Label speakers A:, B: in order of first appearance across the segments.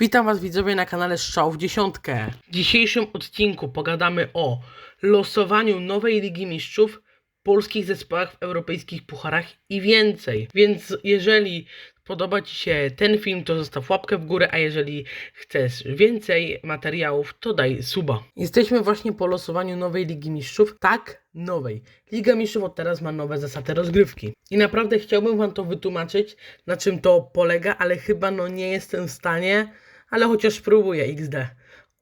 A: Witam Was widzowie na kanale Strzał w Dziesiątkę. W dzisiejszym odcinku pogadamy o losowaniu nowej Ligi Mistrzów, polskich zespołach w europejskich pucharach i więcej. Więc jeżeli podoba Ci się ten film, to zostaw łapkę w górę, a jeżeli chcesz więcej materiałów, to daj suba. Jesteśmy właśnie po losowaniu nowej Ligi Mistrzów. Tak, nowej. Liga Mistrzów od teraz ma nowe zasady rozgrywki. I naprawdę chciałbym Wam to wytłumaczyć, na czym to polega, ale chyba no nie jestem w stanie, ale chociaż spróbuję XD.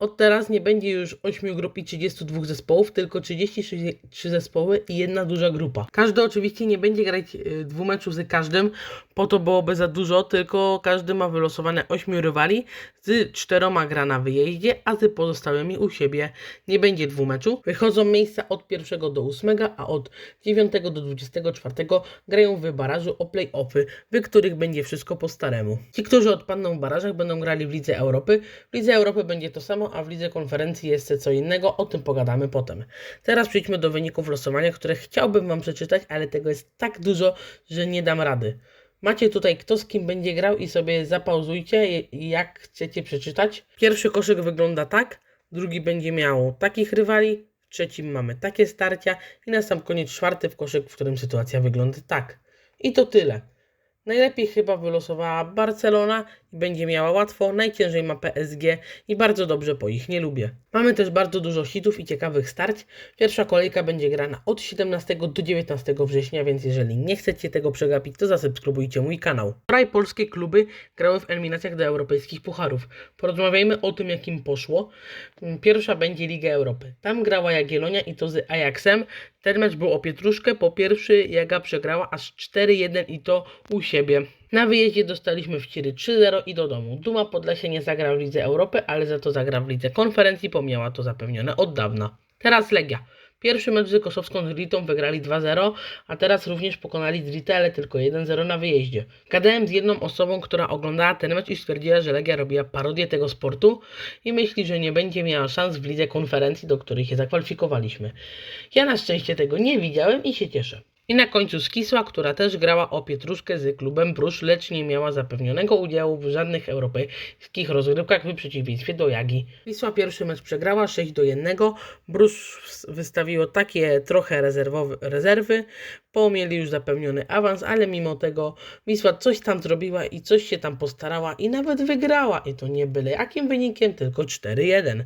A: Od teraz nie będzie już 8 grup i 32 zespołów, tylko 33 zespoły i jedna duża grupa. Każdy oczywiście nie będzie grać y, dwóch meczów z każdym, po to byłoby za dużo, tylko każdy ma wylosowane 8 rywali, z czteroma gra na wyjeździe, a z pozostałymi u siebie nie będzie dwóch meczów. Wychodzą miejsca od 1 do 8, a od 9 do 24 grają w barażu o play-offy, w których będzie wszystko po staremu. Ci, którzy odpadną w barażach będą grali w Lidze Europy. W Lidze Europy będzie to samo, a w Lidze Konferencji jest co innego, o tym pogadamy potem. Teraz przejdźmy do wyników losowania, które chciałbym Wam przeczytać, ale tego jest tak dużo, że nie dam rady. Macie tutaj kto z kim będzie grał i sobie zapauzujcie, jak chcecie przeczytać. Pierwszy koszyk wygląda tak, drugi będzie miał takich rywali, w trzecim mamy takie starcia i na sam koniec czwarty w koszyk, w którym sytuacja wygląda tak. I to tyle. Najlepiej chyba wylosowała Barcelona będzie miała łatwo, najciężej ma PSG i bardzo dobrze po ich nie lubię. Mamy też bardzo dużo hitów i ciekawych starć. Pierwsza kolejka będzie grana od 17 do 19 września, więc jeżeli nie chcecie tego przegapić, to zasubskrybujcie mój kanał. Wczoraj polskie kluby grały w eliminacjach do europejskich pucharów. Porozmawiajmy o tym, jak im poszło. Pierwsza będzie Liga Europy. Tam grała Jagiellonia i to z Ajaxem. Ten mecz był o pietruszkę. Po pierwszy Jaga przegrała aż 4-1 i to u siebie. Na wyjeździe dostaliśmy w Ciry 3-0 i do domu. Duma Podlasie nie zagra w Lidze Europy, ale za to zagra w Lidze Konferencji, bo miała to zapewnione od dawna. Teraz Legia. Pierwszy mecz z Kosowską z Ritą wygrali 2-0, a teraz również pokonali Dritę, ale tylko 1-0 na wyjeździe. Gadałem z jedną osobą, która oglądała ten mecz i stwierdziła, że Legia robiła parodię tego sportu i myśli, że nie będzie miała szans w lidze konferencji, do której się zakwalifikowaliśmy. Ja na szczęście tego nie widziałem i się cieszę. I na końcu Skisła, która też grała o pietruszkę z klubem Brusz, lecz nie miała zapewnionego udziału w żadnych europejskich rozgrywkach w przeciwieństwie do Jagi. Wisła pierwszy mecz przegrała 6 do 1. Brusz wystawiło takie trochę rezerwy, bo mieli już zapewniony awans, ale mimo tego Wisła coś tam zrobiła i coś się tam postarała i nawet wygrała. I to nie byle jakim wynikiem, tylko 4-1.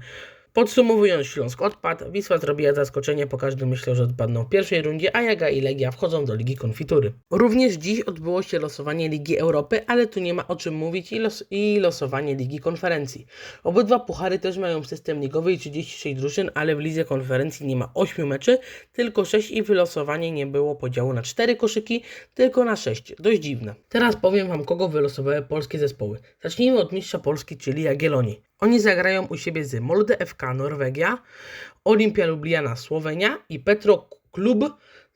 A: Podsumowując, Śląsk odpadł, Wisła zrobiła zaskoczenie, po każdym myślał, że odpadną w pierwszej rundzie, a Jaga i Legia wchodzą do Ligi Konfitury. Również dziś odbyło się losowanie Ligi Europy, ale tu nie ma o czym mówić i, los i losowanie Ligi Konferencji. Obydwa puchary też mają system ligowy i 36 drużyn, ale w Lidze Konferencji nie ma 8 meczy, tylko 6 i wylosowanie nie było podziału na 4 koszyki, tylko na 6. Dość dziwne. Teraz powiem Wam, kogo wylosowały polskie zespoły. Zacznijmy od mistrza Polski, czyli Jagiellonii. Oni zagrają u siebie z Molde FK Norwegia, Olimpia Lubliana Słowenia i Petro Klub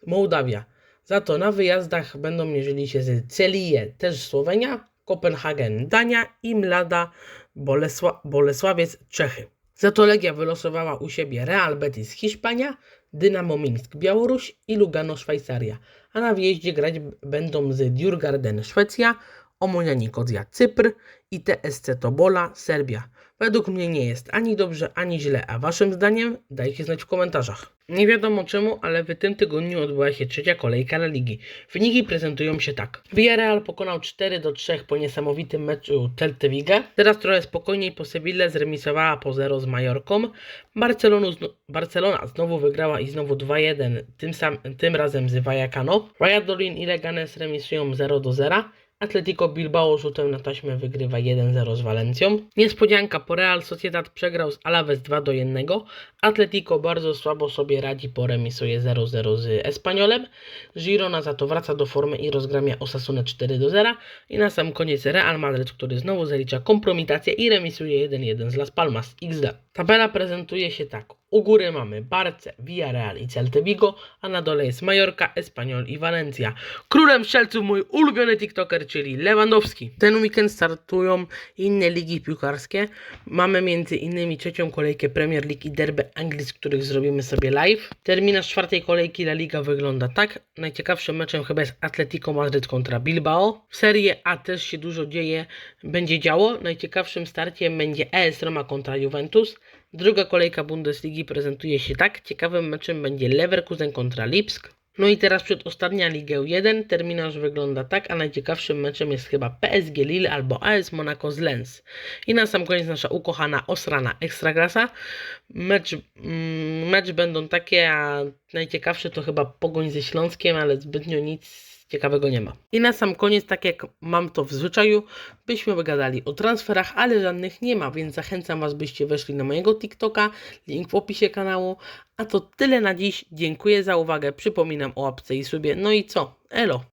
A: Mołdawia. Za to na wyjazdach będą mierzyli się z Celije też Słowenia, Kopenhagen Dania i Mlada Bolesła Bolesławiec Czechy. Za to Legia wylosowała u siebie Real Betis Hiszpania, Dynamo Mińsk Białoruś i Lugano Szwajcaria. A na wyjeździe grać będą z Djurgarden Szwecja, Omonia Nikozja Cypr i TSC Tobola Serbia. Według mnie nie jest ani dobrze, ani źle, a waszym zdaniem dajcie znać w komentarzach. Nie wiadomo czemu, ale w tym tygodniu odbyła się trzecia kolejka La Ligi. Wyniki prezentują się tak. Villarreal pokonał 4 do 3 po niesamowitym meczu Celta Vigo. Teraz trochę spokojniej po Seville zremisowała po 0 z Majorką. Barcelonu, Barcelona znowu wygrała i znowu 2-1, tym, sam, tym razem z Vallecano. Valladolid i Leganes remisują 0 do 0. Atletico Bilbao rzutem na taśmę wygrywa 1-0 z Walencją. Niespodzianka, po Real Sociedad przegrał z Alaves 2 do 1. Atletico bardzo słabo sobie radzi, po remisuje 0-0 z Espanyolem. Girona za to wraca do formy i rozgramia Osasunę 4 do 0. I na sam koniec Real Madrid, który znowu zalicza kompromitację i remisuje 1-1 z Las Palmas XD. Tabela prezentuje się tak. U góry mamy Barce, Villarreal i Celta Vigo, a na dole jest Majorka, Espanyol i Valencia. Królem strzelców mój ulubiony TikToker, czyli Lewandowski. Ten weekend startują inne ligi piłkarskie. Mamy między innymi trzecią kolejkę Premier League i derby Anglii, z których zrobimy sobie live. Terminarz czwartej kolejki La Liga wygląda tak. Najciekawszym meczem chyba jest Atletico Madryt kontra Bilbao. W Serie A też się dużo dzieje, będzie działo. Najciekawszym starciem będzie AS Roma kontra Juventus. Druga kolejka Bundesligi prezentuje się tak. Ciekawym meczem będzie Leverkusen kontra Lipsk. No i teraz przedostatnia Ligę 1. Terminarz wygląda tak, a najciekawszym meczem jest chyba PSG Lille albo AS Monaco z Lens. I na sam koniec nasza ukochana Osrana Ekstraklasa. Mecz, mm, mecz będą takie, a najciekawsze to chyba Pogoń ze Śląskiem, ale zbytnio nic ciekawego nie ma. I na sam koniec, tak jak mam to w zwyczaju, byśmy wygadali o transferach, ale żadnych nie ma, więc zachęcam Was, byście weszli na mojego TikToka, link w opisie kanału. A to tyle na dziś. Dziękuję za uwagę. Przypominam o łapce i subie. No i co? Elo!